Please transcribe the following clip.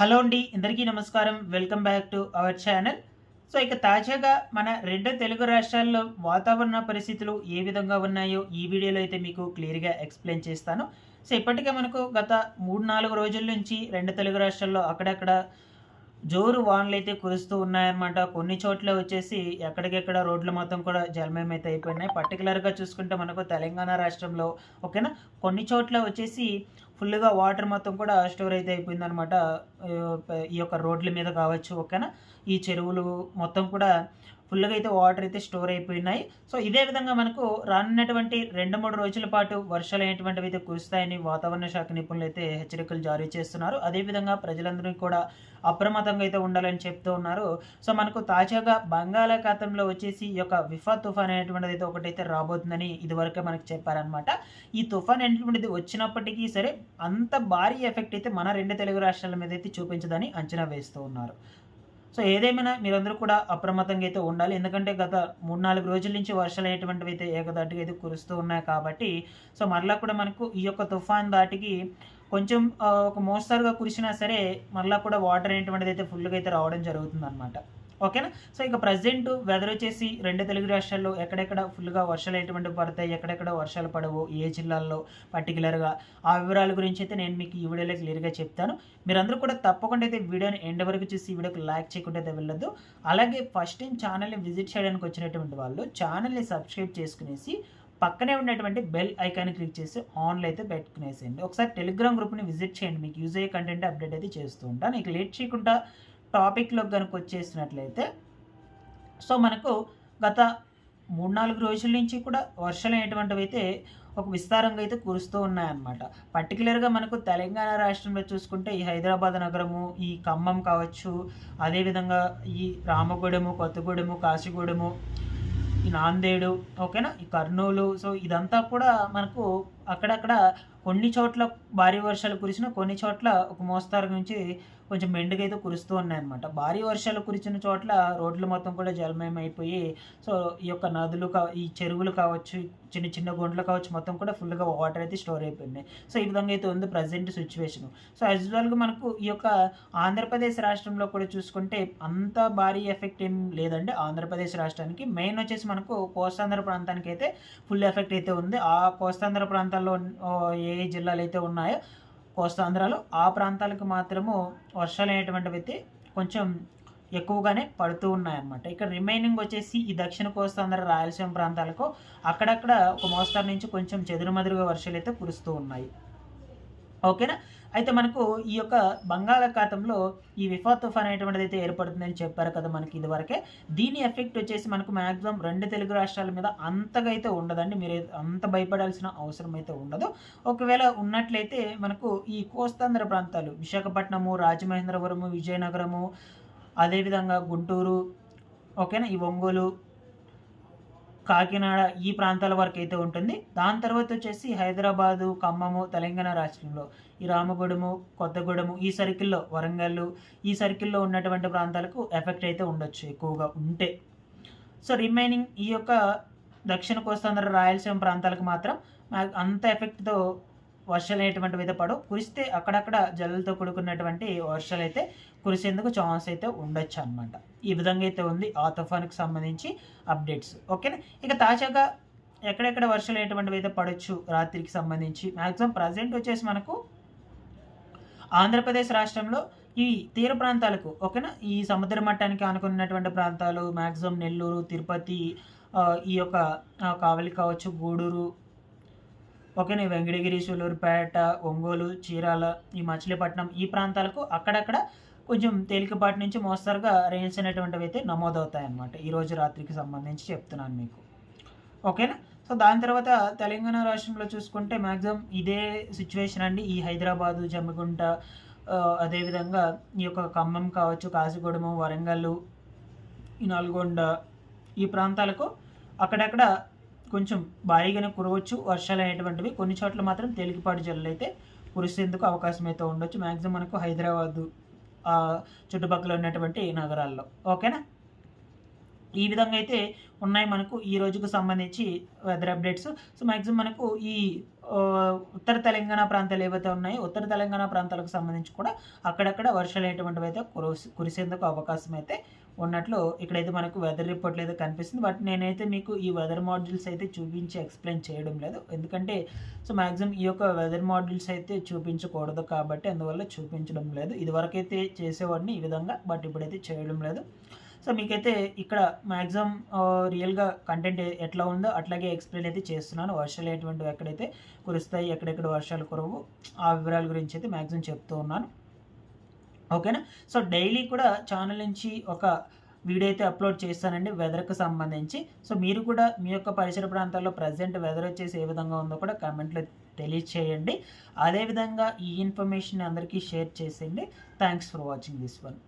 Hello అండి అందరికీ నమస్కారం. Welcome back to our channel. So ఇక తాజాగా మన రెండు తెలుగు రాష్ట్రాల్లో వాతావరణ పరిస్థితులు ఏ విధంగా ఉన్నాయో ఈ వీడియోలో అయితే మీకు క్లియర్గా ఎక్స్ప్లెయిన్ చేస్తాను. సో ఇప్పటికే మనకు గత మూడు నాలుగు రోజుల నుంచి రెండు తెలుగు రాష్ట్రాల్లో అక్కడక్కడ జోరు వానలు అయితే కురుస్తూ ఉన్నాయన్నమాట. కొన్ని చోట్ల వచ్చేసి ఎక్కడికెక్కడ రోడ్లు మొత్తం కూడా జలమయం అయితే అయిపోయినాయి. పర్టికులర్గా చూసుకుంటే మనకు తెలంగాణ రాష్ట్రంలో ఓకేనా? కొన్ని చోట్ల వచ్చేసి ఫుల్గా వాటర్ మొత్తం కూడా స్టోర్ అయితే అయిపోయిందనమాట ఈ యొక్క రోడ్ల మీద కావచ్చు ఓకేనా? ఈ చెరువులు మొత్తం కూడా ఫుల్గా అయితే వాటర్ అయితే స్టోర్ అయిపోయినాయి. సో ఇదే విధంగా మనకు రానున్నటువంటి రెండు మూడు రోజుల పాటు వర్షాలు అనేటువంటివి అయితే కురుస్తాయని వాతావరణ శాఖ నిపుణులు అయితే హెచ్చరికలు జారీ చేస్తున్నారు. అదేవిధంగా ప్రజలందరికీ కూడా అప్రమత్తంగా అయితే ఉండాలని చెప్తూ ఉన్నారు. సో మనకు తాజాగా బంగాళాఖాతంలో వచ్చేసి ఈ యొక్క విఫా తుఫాన్ అనేటువంటిది అయితే ఒకటైతే రాబోతుందని ఇదివరకే మనకు చెప్పారనమాట ఈ తుఫాన్ అనేటువంటిది వచ్చినప్పటికీ సరే అంత భారీ ఎఫెక్ట్ అయితే మన రెండు తెలుగు రాష్ట్రాల మీద అయితే చూపించదని అంచనా వేస్తూ ఉన్నారు. సో ఏదేమైనా మీరందరూ కూడా అప్రమత్తంగా అయితే ఉండాలి. ఎందుకంటే గత మూడు నాలుగు రోజుల నుంచి వర్షాలు అయ్యేటువంటివి అయితే ఏకదాటిగా అయితే కురుస్తూ ఉన్నాయి కాబట్టి సో మరలా కూడా మనకు ఈ యొక్క తుఫాన్ దాటికి కొంచెం ఒక మోస్తారుగా కురిసినా సరే మరలా కూడా వాటర్ అనేటువంటిది అయితే ఫుల్గా అయితే రావడం జరుగుతుంది అనమాట ఓకేనా? సో ఇక ప్రజెంట్ వెదర్ వచ్చేసి రెండు తెలుగు రాష్ట్రాల్లో ఎక్కడెక్కడ ఫుల్గా వర్షాలు ఎటువంటి పడతాయి ఎక్కడెక్కడ వర్షాలు పడవు ఏ జిల్లాల్లో పర్టికులర్గా ఆ వివరాల గురించి అయితే నేను మీకు ఈ వీడియోలో క్లియర్గా చెప్తాను. మీరందరూ కూడా తప్పకుండా అయితే వీడియోని ఎండ్ వరకు చూసి ఈ వీడియోకి లైక్ చేయకుండా అయితే వెళ్ళొద్దు. అలాగే ఫస్ట్ టైం ఛానల్ని విజిట్ చేయడానికి వచ్చినటువంటి వాళ్ళు ఛానల్ని సబ్స్క్రైబ్ చేసుకునేసి పక్కనే ఉన్నటువంటి బెల్ ఐకాన్ క్లిక్ చేసి ఆన్లో అయితే పెట్టుకునేసేయండి. ఒకసారి టెలిగ్రామ్ గ్రూప్ని విజిట్ చేయండి. మీకు యూజ్ అయ్యే కంటెంట్ అప్డేట్ అయితే చేస్తూ ఉంటాను నీకు లేట్ చేయకుండా టాపిక్లో కనుక వచ్చేసినట్లయితే సో మనకు గత మూడు నాలుగు రోజుల నుంచి కూడా వర్షాలు అనేటువంటివి అయితే ఒక విస్తారంగా అయితే కురుస్తూ ఉన్నాయన్నమాట. పర్టికులర్గా మనకు తెలంగాణ రాష్ట్రంలో చూసుకుంటే ఈ హైదరాబాద్ నగరము ఈ ఖమ్మం కావచ్చు అదేవిధంగా ఈ రామగూడెము కొత్తగూడెము కాశీగూడెము ఈ నాందేడు ఓకేనా? ఈ కర్నూలు సో ఇదంతా కూడా మనకు అక్కడక్కడ కొన్ని చోట్ల భారీ వర్షాలు కురిసిన కొన్ని చోట్ల ఒక మోస్తారు నుంచి కొంచెం మెండుగా అయితే కురుస్తూ ఉన్నాయన్నమాట. భారీ వర్షాలు కురిసిన చోట్ల రోడ్లు మొత్తం కూడా జలమయం అయిపోయి సో ఈ యొక్క నదులు కా ఈ చెరువులు కావచ్చు చిన్న చిన్న గుండ్లు కావచ్చు మొత్తం కూడా ఫుల్గా వాటర్ అయితే స్టోర్ అయిపోయినాయి. సో ఈ విధంగా అయితే ఉంది ప్రజెంట్ సిచ్యువేషన్. సో యాజువల్గా మనకు ఈ యొక్క ఆంధ్రప్రదేశ్ రాష్ట్రంలో కూడా చూసుకుంటే అంత భారీ ఎఫెక్ట్ ఏం లేదండి. ఆంధ్రప్రదేశ్ రాష్ట్రానికి మెయిన్ వచ్చేసి మనకు కోస్తాంధ్ర ప్రాంతానికి అయితే ఫుల్ ఎఫెక్ట్ అయితే ఉంది. ఆ కోస్తాంధ్ర ప్రాంతాల్లో ఏ జిల్లాలు అయితే ఉన్నాయో కోస్తాంధ్రలో ఆ ప్రాంతాలకు మాత్రము వర్షాలు అనేటువంటివి అయితే కొంచెం ఎక్కువగానే పడుతూ ఉన్నాయన్నమాట. ఇక్కడ రిమైనింగ్ వచ్చేసి ఈ దక్షిణ కోస్తాంధ్ర రాయలసీమ ప్రాంతాలకు అక్కడక్కడ ఒక మోస్తారు నుంచి కొంచెం చెదురుమదురుగా వర్షాలు అయితే కురుస్తూ ఉన్నాయి. ఓకేనా? అయితే మనకు ఈ యొక్క బంగాళాఖాతంలో ఈ విఫా తుఫాన్ అనేటువంటిది అయితే ఏర్పడుతుందని చెప్పారు కదా మనకి ఇదివరకే. దీని ఎఫెక్ట్ వచ్చేసి మనకు మ్యాక్సిమం రెండు తెలుగు రాష్ట్రాల మీద అంతగా అయితే ఉండదండి. మీరు అంత భయపడాల్సిన అవసరం అయితే ఉండదు. ఒకవేళ ఉన్నట్లయితే మనకు ఈ కోస్తాంధ్ర ప్రాంతాలు విశాఖపట్నము రాజమహేంద్రవరము విజయనగరము అదేవిధంగా గుంటూరు ఓకేనా? ఈ ఒంగోలు కాకినాడ ఈ ప్రాంతాల వరకు అయితే ఉంటుంది. దాని తర్వాత వచ్చేసి హైదరాబాదు ఖమ్మము తెలంగాణ రాష్ట్రంలో ఈ రామగూడెము కొత్తగూడెము ఈ సర్కిల్లో వరంగల్ ఈ సర్కిల్లో ఉన్నటువంటి ప్రాంతాలకు ఎఫెక్ట్ అయితే ఉండొచ్చు ఎక్కువగా ఉంటే. సో రిమైనింగ్ ఈ యొక్క దక్షిణ కోస్తాంధ్ర రాయలసీమ ప్రాంతాలకు మాత్రం అంత ఎఫెక్ట్తో వర్షాలు అనేటువంటివి అయితే పడవు. కురిస్తే అక్కడక్కడ జల్లుతో కూడుకున్నటువంటి వర్షాలు అయితే కురిసేందుకు ఛాన్స్ అయితే ఉండొచ్చు అనమాట ఈ విధంగా అయితే ఉంది. ఆ తుఫాన్కి సంబంధించి అప్డేట్స్ ఓకేనా? ఇక తాజాగా ఎక్కడెక్కడ వర్షాలు అనేటువంటివి అయితే పడవచ్చు రాత్రికి సంబంధించి. మ్యాక్సిమం ప్రజెంట్ వచ్చేసి మనకు ఆంధ్రప్రదేశ్ రాష్ట్రంలో ఈ తీర ప్రాంతాలకు ఓకేనా? ఈ సముద్ర మట్టానికి ఆనుకున్నటువంటి ప్రాంతాలు మ్యాక్సిమం నెల్లూరు తిరుపతి ఈ యొక్క కావలి కావచ్చు గూడూరు ఓకేనా వెంకటగిరి సూలూరుపేట ఒంగోలు చీరాల ఈ మచిలీపట్నం ఈ ప్రాంతాలకు అక్కడక్కడ కొంచెం తేలికపాటి నుంచి మోస్తరుగా రేంజ్ అనేటువంటివి అయితే నమోదవుతాయి అన్నమాట ఈరోజు రాత్రికి సంబంధించి చెప్తున్నాను మీకు. ఓకేనా? సో దాని తర్వాత తెలంగాణ రాష్ట్రంలో చూసుకుంటే మ్యాక్సిమం ఇదే సిచ్యువేషన్ అండి. ఈ హైదరాబాదు జమ్మిగుంట అదేవిధంగా ఈ యొక్క ఖమ్మం కావచ్చు కాసిగూడెము వరంగల్ ఈ నల్గొండ ఈ ప్రాంతాలకు అక్కడక్కడ కొంచెం భారీగానే కురవచ్చు. వర్షాలు అనేటువంటివి కొన్ని చోట్ల మాత్రం తేలికపాటి జల్లు అయితే కురిసేందుకు అవకాశం అయితే ఉండొచ్చు. మ్యాక్సిమం మనకు హైదరాబాదు చుట్టుపక్కల ఉన్నటువంటి నగరాల్లో. ఓకేనా? ఈ విధంగా అయితే ఉన్నాయి మనకు ఈ రోజుకు సంబంధించి వెదర్ అప్డేట్స్. సో మ్యాక్సిమం మనకు ఈ ఉత్తర తెలంగాణ ప్రాంతాలు ఏవైతే ఉన్నాయో ఉత్తర తెలంగాణ ప్రాంతాలకు సంబంధించి కూడా అక్కడక్కడ వర్షాలు అనేటువంటివి అయితే కురిసి కురిసేందుకు అవకాశం అయితే ఉన్నట్లు ఇక్కడైతే మనకు వెదర్ రిపోర్ట్లు అయితే కనిపిస్తుంది. బట్ నేనైతే మీకు ఈ వెదర్ మాడ్యూల్స్ అయితే చూపించి ఎక్స్ప్లెయిన్ చేయడం లేదు. ఎందుకంటే సో మ్యాక్సిమం ఈ యొక్క వెదర్ మాడ్యూల్స్ అయితే చూపించకూడదు కాబట్టి అందువల్ల చూపించడం లేదు. ఇదివరకైతే చేసేవాడిని ఈ విధంగా బట్ ఇప్పుడైతే చేయడం లేదు. సో మీకైతే ఇక్కడ మ్యాక్సిమం రియల్గా కంటెంట్ ఎట్లా ఉందో అట్లాగే ఎక్స్ప్లెయిన్ అయితే చేస్తున్నాను. వర్షాలు ఎటువంటివి ఎక్కడైతే కురుస్తాయి ఎక్కడెక్కడ వర్షాలు కురవు ఆ వివరాల గురించి అయితే మ్యాక్సిమం చెప్తూ ఉన్నాను. ఓకేనా? సో డైలీ కూడా ఛానల్ నుంచి ఒక వీడియో అయితే అప్లోడ్ చేస్తానండి వెదర్కి సంబంధించి. సో మీరు కూడా మీ యొక్క పరిసర ప్రాంతాల్లో ప్రజెంట్ వెదర్ వచ్చేసి ఏ విధంగా ఉందో కూడా కామెంట్లో తెలియచేయండి. అదేవిధంగా ఈ ఇన్ఫర్మేషన్ అందరికీ షేర్ చేసేయండి. Thanks for watching this one.